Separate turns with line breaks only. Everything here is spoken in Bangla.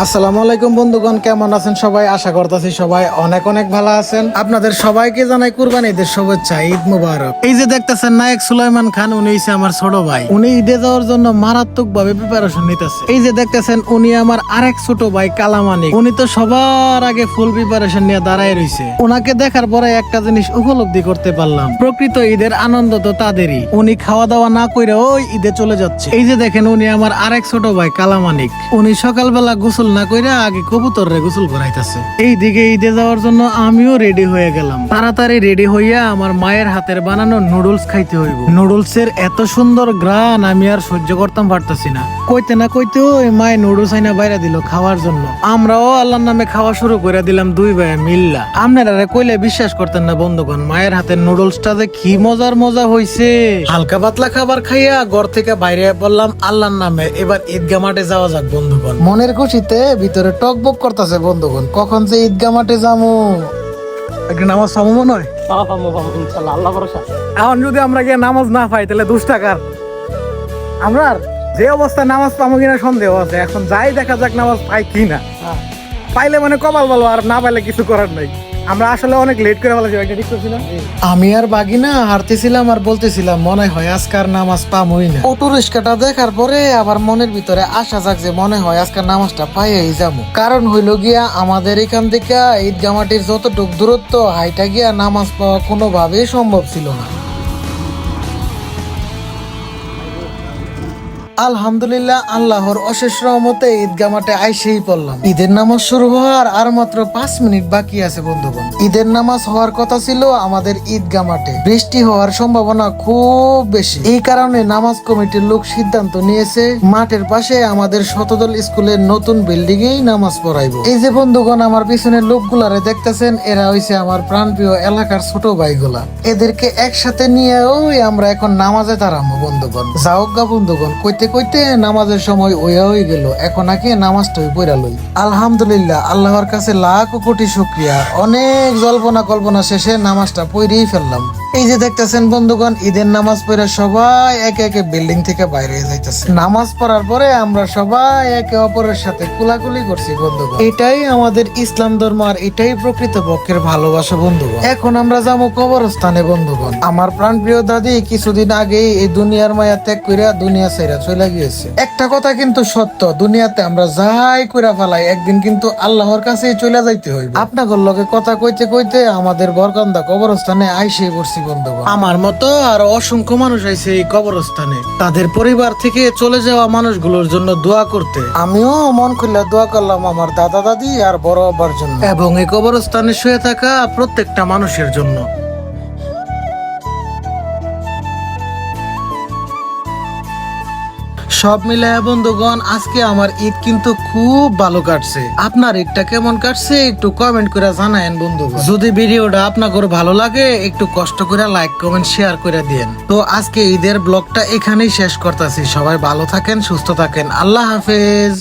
আসসালামু আলাইকুম বন্ধুগণ, কেমন আছেন সবাই? আশা করতেছি সবাই অনেক অনেক ভালো আছেন। আপনাদের সবাইকে জানাই কুরবানি ঈদের শুভেচ্ছা, ঈদ মুবারক। এই যে দেখতেছেন নায়ক সুলাইমান খান, উনি হইছে আমার ছোট ভাই। উনি ঈদে যাওয়ার জন্য মারাত্মক ভাবে প্রিপারেশন নিতেছে। এই যে দেখতেছেন, উনি আমার আরেক ছোট ভাই, কালামানিক। উনি তো সবার আগে ফুল প্রিপারেশন নিয়ে দাঁড়ায় রইছে। ওনাকে দেখার পরে একটা জিনিস উপলব্ধি করতে পারলাম। প্রকৃত ঈদের আনন্দ তো তাদেরই। উনি খাওয়া দাওয়া না কইরা ওই ঈদে চলে যাচ্ছে। এই যে দেখেন, উনি আমার আরেক ছোট ভাই, কালামানিক। উনি সকালবেলা গোসল না কইরা আগে কবুতর রে গোসল করাইতেছে। এই দিকে ঈদে যাওয়ার জন্য আমিও রেডি হয়ে গেলাম। তাড়াতাড়ি রেডি হইয়া আমার মায়ের হাতের বানানো নুডলস খাইতে হইব। নুডলস এর এত সুন্দর গ্রান আমি আর সহ্য করতাম পারতাছি না। কইতে না কইতে ওই মায়ের নুডলস আইনা বাইরে দিল খাওয়ার জন্য। আমরাও আল্লাহর নামে খাওয়া শুরু করে দিলাম দুই ভাই মিল্লা। আপনারা কইলে বিশ্বাস করতেন না বন্ধুগণ, মায়ের হাতের নুডলসটা যে কি মজার মজা হইছে। হালকা পাতলা খাবার খাইয়া ঘর থেকে বাইরে বললাম আল্লাহর নামে। এবার ঈদগা মাঠে যাওয়া যাক বন্ধুগণ। মনের খুশিতে ভিতরে টকবক করতেছে বন্ধুগণ। কখন যে ঈদগা মাঠে যাব একটা নামাজ সমম হয়?
ইনশাল্লাহ আল্লাহ ভরসা।
এখন যদি আমরা গিয়ে নামাজ না পাই তাহলে দুশ টাকার আমরা যে অবস্থায় নামাজ পাবো কিনা সন্দেহ আছে। এখন যাই দেখা যাক নামাজ পাই কিনা। পাইলে মানে কপাল বলো আর না পাইলে কিছু করার নাই। আমরা আসলে অনেক লেট করে ফেলেছি ঠিক করছিলাম আমি আর বাগিনা হারতেছিলাম আর বলতেছিলাম, মনে হয় আজকার নামাজ পামই না। অটো রিক্সাটা দেখার পরে আবার মনের ভিতরে আশা জাগছে, মনে হয় আজকার নামাজটা পাইয়ে যাব। কারণ হইল গিয়া আমাদের এখান থেকে ঈদগামাটির যতটুক দূরত্ব, হাইটা গিয়া নামাজ পাওয়া কোনোভাবেই সম্ভব ছিল না। আলহামদুলিল্লাহ, আল্লাহর অশেষ রহমতে ঈদগা মাঠে আইসেই পড়লাম। ঈদের নামাজ শুরু হওয়ার আর মাত্র পাঁচ মিনিট বাকি আছে বন্ধুগণ। ঈদের নামাজ হওয়ার কথা ছিল আমাদের ঈদগা মাঠে। বৃষ্টি হওয়ার সম্ভাবনা খুব বেশি। এই কারণে নামাজ কমিটির লোক সিদ্ধান্ত নিয়েছে, মাঠের পাশে আমাদের শতদল স্কুলের নতুন বিল্ডিং এই নামাজ পড়াইবো। এই যে বন্ধুগণ, আমার পিছনের লোকগুলারে দেখতেছেন, এরা হইছে আমার প্রাণপ্রিয় এলাকার ছোট ভাইগুলা। এদেরকে একসাথে নিয়ে ওই আমরা এখন নামাজে দাঁড়াবো বন্ধুগণ। যাওগা বন্ধুগণ, কইতে কইতে কইতে নামাজের সময় ওয়া হয়ে গেল। এখন আগে নামাজটা পড়া লই। আলহামদুলিল্লাহ, আল্লাহর কাছে লাখ কোটি শুক্রিয়া। অনেক জল্পনা কল্পনা শেষে নামাজটা পড়েই ফেললাম। এই যে দেখতেছেন বন্ধুগণ, ঈদের নামাজ পড়ে সবাই একে একে বিল্ডিং থেকে বাইরে যাইতেছে। নামাজ পড়ার পরে আমরা সবাই একে অপরের সাথে কুলাকুলি করছি বন্ধুগণ। এটাই আমাদের ইসলাম ধর্ম আর এটাই প্রকৃত পক্ষের ভালোবাসা বন্ধুগণ। এখন আমরা যাব কবরস্থানে বন্ধুগণ। আমার প্রাণপ্রিয় দাদি কিছুদিন আগেই এই দুনিয়ার মায়া ত্যাগ কইরা দুনিয়া ছেড়া চলে গিয়েছে। একটা কথা কিন্তু সত্য দুনিয়াতে আমরা যাই কইরা ফেলাই একদিন কিন্তু আল্লাহর কাছেই চলে যাইতে হইবে। আপনাদের লগে কথা কইতে কইতে আমাদের বরকান্দা কবরস্থানে আইসে পড়ছি বন্ধুগণ। আমার মতো আর অসংখ্য মানুষ আইছে এই কবরস্থানে। তাদের পরিবার থেকে চলে যাওয়া মানুষগুলোর জন্য দোয়া করতে। আমিও মন খুলে দোয়া করলাম আমার দাদা দাদি আর বড় বাবার জন্য। এবং এই কবরস্থানে শুয়ে থাকা প্রত্যেকটা মানুষের জন্য। সব মিলায় বন্ধুগণ, আজকে আমার ঈদ কিন্তু খুব ভালো কাটছে। আপনার ঈদটা কেমন কাটছে একটু কমেন্ট করে জানায়েন বন্ধু যদি ভিডিওটা আপনাদের ভালো লাগে, একটু কষ্ট করে লাইক কমেন্ট শেয়ার করে দিয়েন। তো আজকে ঈদের ব্লগটা এখানেই শেষ করতেছি। সবাই ভালো থাকেন, সুস্থ থাকেন। আল্লাহ হাফেজ।